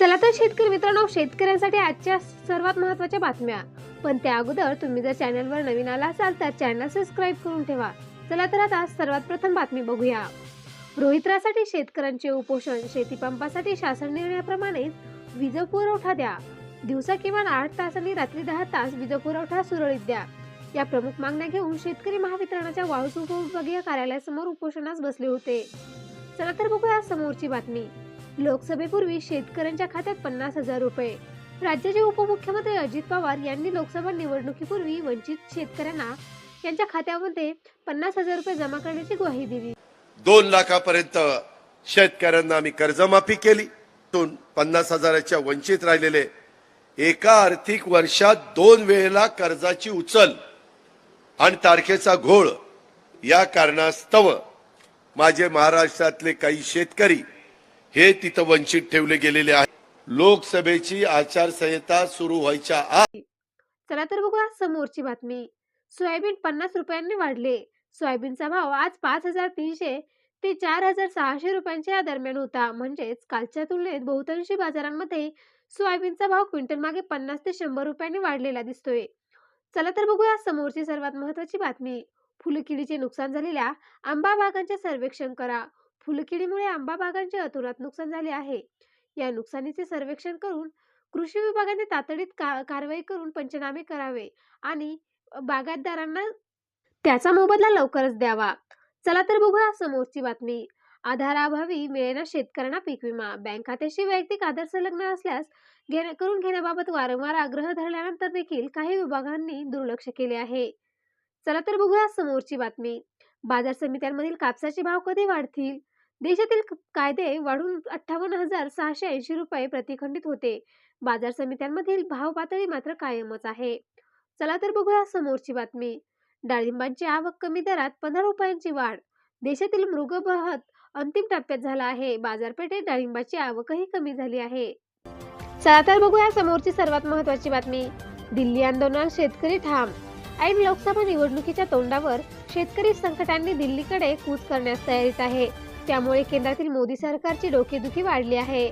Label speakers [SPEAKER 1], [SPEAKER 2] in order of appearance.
[SPEAKER 1] चला तर शेतकरी मित्रांनो शेतकऱ्यांसाठी आजच्या सर्वात महत्त्वाच्या बातम्या. पण त्या अगोदर तुम्ही जर चॅनलवर नवीन आला असाल तर चॅनल सबस्क्राईब करून ठेवा. चला तर आता सर्वात प्रथम बातमी बघूया. रोहित्रासाठी शेतकऱ्यांचे उपोषण शेतीपंपासाठी शासन निर्णयाप्रमाणे वीज पुरवठा द्या. दिवसा किमान आठ तास आणि रात्री दहा तास वीज पुरवठा सुरळीत द्या. या प्रमुख मागण्या घेऊन शेतकरी महावितरणाच्या वाळूज उपविभागीय कार्यालयासमोर उपोषणास बसले होते. चला तर बघूया समोरची बातमी. लोकसभेपूर्वी शेतकऱ्यांच्या खात्यात पन्नास हजार रुपये. राज्याचे उपमुख्यमंत्री अजित पवार यांनी लोकसभा निवडणुकीपूर्वी वंचित शेतकऱ्यांना यांच्या खात्यामध्ये पन्नास हजार रुपये जमा करण्याची ग्वाही दिली.
[SPEAKER 2] दोन लाखापर्यंत शेतकऱ्यांना आम्ही कर्जमाफी केली. पन्नास हजाराच्या वंचित राहिलेले एका आर्थिक वर्षात दोन वेळेला कर्जाची उचल आणि तारखेचा घोळ या कारणास्तव माझे महाराष्ट्रातले काही शेतकरी हे तिथं वंचित ठेवले गेलेले आहे लोकसभेची आचारसंहिता सुरू व्हायच्या आत
[SPEAKER 1] चला तर बघूया समोरची बातमी. सोयाबीन पन्नास रुपयांनी वाढले. सोयाबीनचा भाव आज पाच हजार तीनशे ते चार हजार सहाशे रुपयांच्या दरम्यान होता. म्हणजेच कालच्या तुलनेत बहुतांशी बाजारांमध्ये सोयाबीनचा भाव क्विंटल मागे पन्नास ते शंभर रुपयांनी वाढलेला दिसतोय. चला तर बघूया समोरची सर्वात महत्वाची बातमी. फुलकिडीचे नुकसान झालेल्या आंबा बागांचे सर्वेक्षण करा. फुलकिडीमुळे आंबा बागांचे अतोनात नुकसान झाले आहे. या नुकसानीचे सर्वेक्षण करून कृषी विभागाने तातडीत का कारवाई करून पंचनामे करावे आणि बागायतदारांना त्याचा मोबदला लवकरच द्यावा. चला तर बघूया समोरची बातमी. आधाराअभावी मिळेना शेतकऱ्यांना पीक विमा. बँक खात्याशी वैयक्तिक आधार संलग्न असल्यास घेण्या करून घेण्याबाबत वारंवार आग्रह धरल्यानंतर देखील काही विभागांनी दुर्लक्ष केले आहे. चला तर बघूया समोरची बातमी. बाजार समित्यांमधील कापसाचे भाव कधी वाढतील? देशातील क- कायदे वाढून अठ्ठावन्न हजार सहाशे ऐंशी रुपये प्रतिखंडित होते. बाजार समित्यांमधील भाव पातळी मात्र कायमच आहे. चला तर बघूया समोरची बातमी. डाळिंबांची आवक कमी दरात पंधरा रुपयांची वाढ. देशातील मृगबहत अंतिम टप्प्यात झाला आहे. बाजारपेठेत डाळिंबाची आवकही कमी झाली आहे. चला तर बघूया समोरची सर्वात महत्वाची बातमी. दिल्ली आंदोलनात शेतकरी ठाम. ऐन लोकसभा निवडणुकीच्या तोंडावर शेतकरी संकटांनी दिल्लीकडे कूच करण्यास तयारीत आहे. त्यामुळे केंद्रातील मोदी सरकारची डोकेदुखी वाढली आहे.